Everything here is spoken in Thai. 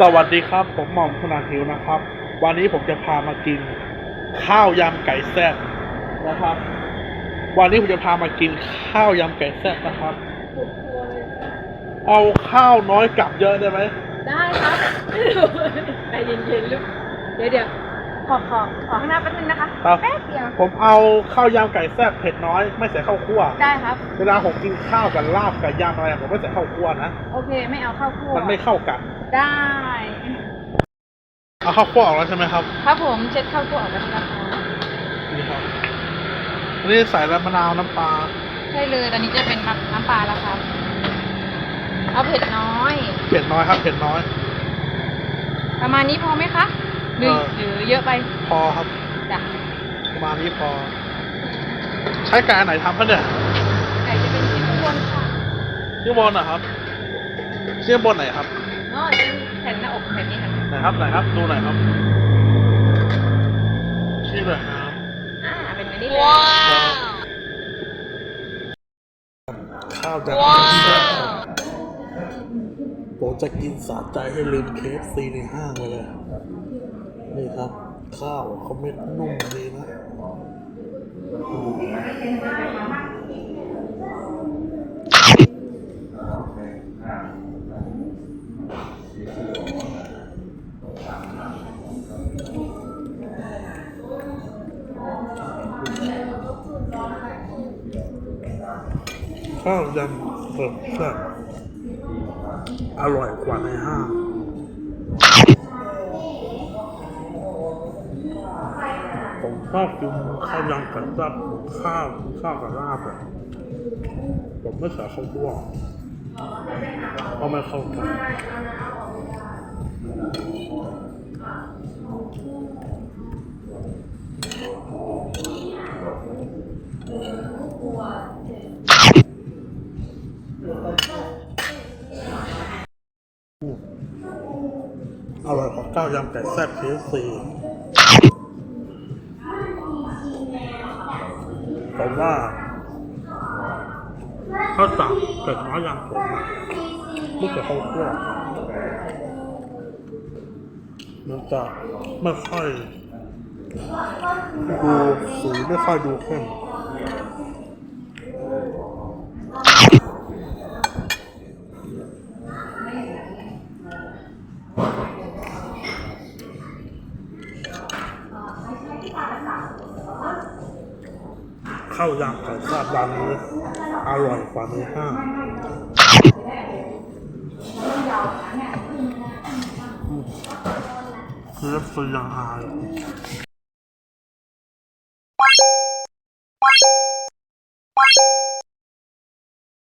สวัสดีครับ ผมหม่อมธนาทิวนะครับ วันนี้ผมจะพามากิน ข้าวยำไก่แซ่บนะครับ วันนี้ผมจะพามากินข้าวยำไก่แซ่บนะครับ เอาข้าวน้อยกลับเยอะได้ไหมได้ครับใจเย็นๆลูกเดี๋ยวเดี๋ยว ขอขอขอข้างหน้าแป๊บนึงนะคะครับ แป๊บเดียวผมเอาข้าวยำไก่แซ่บเผ็ดน้อยไม่ใส่ข้าวคั่ว ได้ครับ เวลาผมกินข้าวกับลาบกับยำอะไรผมไม่ใส่ข้าวคั่วนะ โอเคไม่เอาข้าวคั่วมันไม่เข้ากัน ได้ เอาข้าวคั่วออกแล้วใช่ไหมครับ ครับผมเช็ดข้าวคั่วออกแล้วครับนี่ครับอันนี้ใส่แล้วมะนาวน้ำปลา ใช่เลยตอนนี้จะเป็นน้ำน้ำปลาแล้วครับ เอาเผ็ดน้อย เผ็ดน้อยครับ เผ็ดน้อย ประมาณนี้พอไหมคะ หรือเออหรือเยอะไปพอครับจ้ะประมาณนี้พอ ใช้การไหนทำปะเนี่ยไก่จะเป็นชิ้นข้างบนค่ะที่บนนะครับที่บนไหนครับอ๋อเป็นแผ่นหน้าอกแผ่นนี้ค่ะไหนครับไหนครับดูหน่อยครับชื่อเลยครับอ่าเป็นแบบนี้เลยข้าวจาก ผมจะกินสาใจให้ลืมเคฟซีในห้างไปเลย นี่ครับ ข้าวเขาเม็ดนุ่มดีนะข้าวยำเผ็ดแซ่บ อร่อยกว่าในห้างผมชอบกินข้าวยำกับซับข้าวข้าวกับลาบอะผมไม่ใส่ข้าวคั่วเพราะไม่เข้ากัน อร่อยกว่าข้าวยำไก่แซ่บเคฟซีผมว่าถ้าสั่งเป็ดน้อยย่างผมอะไม่ใส่ข้าวคั่วมันจะไม่ค่อยดูสีไม่ค่อยดูเข้ม ข้าวยำไก่แซ่บร้านนี้อร่อยกว่าในห้างเคฟซียังอาย